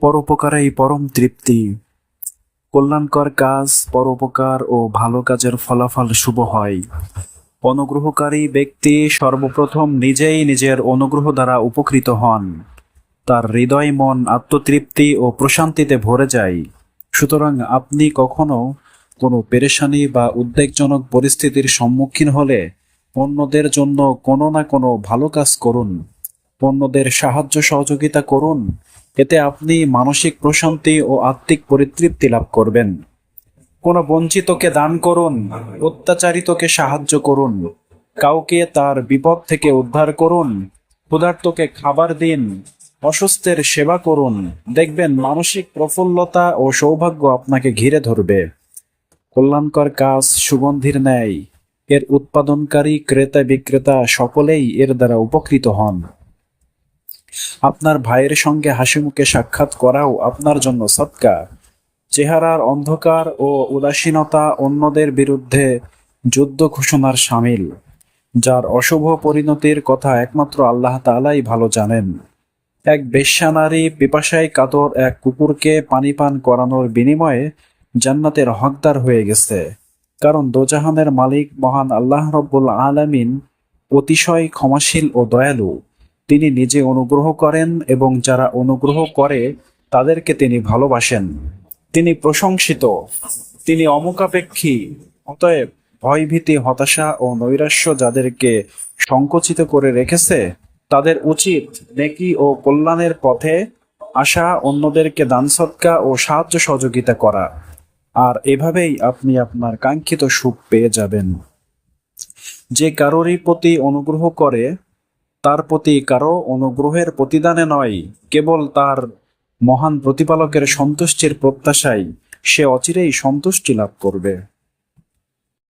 পরোপকারেই পরম তৃপ্তি। কল্যাণকর কাজ, পরোপকার ও ভালো কাজের ফলাফল শুভ হয়। অনুগ্রহকারী ব্যক্তি সর্বপ্রথম নিজেই নিজের অনুগ্রহ দ্বারা উপকৃত হন। তার হৃদয় মন আত্মতৃপ্তি ও প্রশান্তিতে ভরে যায়। সুতরাং আপনি কখনো কোনো পেরেশানি বা উদ্বেগজনক পরিস্থিতির সম্মুখীন হলে অন্যদের জন্য কোনো না কোনো ভালো কাজ করুন। অন্যদের সাহায্য সহযোগিতা করুন। এতে আপনি মানসিক প্রশান্তি ও আত্মিক পরিতৃপ্তি লাভ করবেন। কোনো বঞ্চিতকে দান করুন, অত্যাচারিতকে সাহায্য করুন, কাউকে তার বিপদ থেকে উদ্ধার করুন, ক্ষুধার্তকে খাবার দিন, অসুস্থের সেবা করুন। দেখবেন মানসিক প্রফুল্লতা ও সৌভাগ্য আপনাকে ঘিরে ধরবে। কল্যাণকর কাজ সুগন্ধির ন্যায়। এর উৎপাদনকারী ক্রেতা বিক্রেতা সকলেই এর দ্বারা উপকৃত হন। আপনার ভাইয়ের সঙ্গে হাসি মুখে সাক্ষাৎ করাও আপনার জন্য সৎকা। চেহারার অন্ধকার ও উদাসীনতা অন্যদের বিরুদ্ধে যুদ্ধ ঘোষণার সামিল, যার অশুভ পরিণতির কথা একমাত্র আল্লাহ তাআলাই ভালো জানেন। এক বেশ্যা নারী পিপাসায় কাতর এক কুকুরকে পানি পান করানোর বিনিময়ে জান্নাতের হকদার হয়ে গেছে। কারণ দোজাহানের মালিক মহান আল্লাহ রব্বুল আলামিন অতিশয় ক্ষমাশীল ও দয়ালু। তিনি নিজে অনুগ্রহ করেন এবং যারা অনুগ্রহ করে, তাদেরকে তিনি ভালোবাসেন। তিনি প্রশংসিত। তিনি অমুখাপেক্ষী। অতএব ভয়ভীতি, হতাশা ও নৈরাশ্য যাদেরকে সংকুচিত করে রেখেছে, তাদের উচিত নেকি ও কল্যাণের পথে আসা, অন্যদেরকে দান সৎকা ও সাহায্য সহযোগিতা করা। আর এভাবেই আপনি আপনার কাঙ্ক্ষিত সুখ পেয়ে যাবেন। যে কারোরই প্রতি অনুগ্রহ করে তার প্রতি কারও অনুগ্রহের প্রতিদানে নয়, কেবল তার মহান প্রতিপালকের সন্তুষ্টির প্রত্যাশায় সে অচিরেই সন্তুষ্টি লাভ করবে।